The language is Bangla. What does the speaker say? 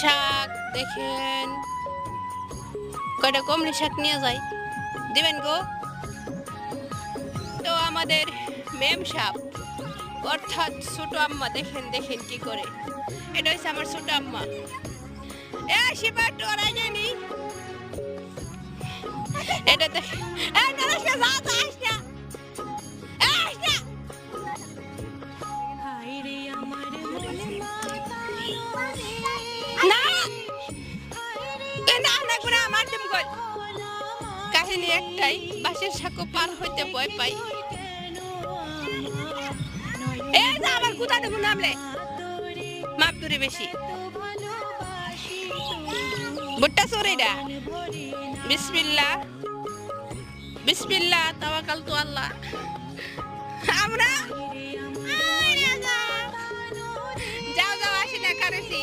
শাক, দেখেন। কয়টা কমলি শাক নিয়ে যাই। দিবেন গো? তো আমাদের মেম সাপ, অর্থাৎ ছোট আম্মা, দেখেন দেখেন কি করে। এটা হচ্ছে আমার ছোট আম্মা। এ, শিবা জানি এটা দেখ এই নরসকে যা যা না। এই আস না। না এ না না করে কাহিনী একটাই বাসের সাঁকো পার হইতে ভয় পাই। এই যে আমার কোথা দেবো নামলে মাপ দূরে বেশি। বুট্টা চোরেটা বিসমিল্লা। বিসমিল্লা, তাওয়াকাল তো আল্লাহ। আমরা যাও যাও, আসি না, কারেছি।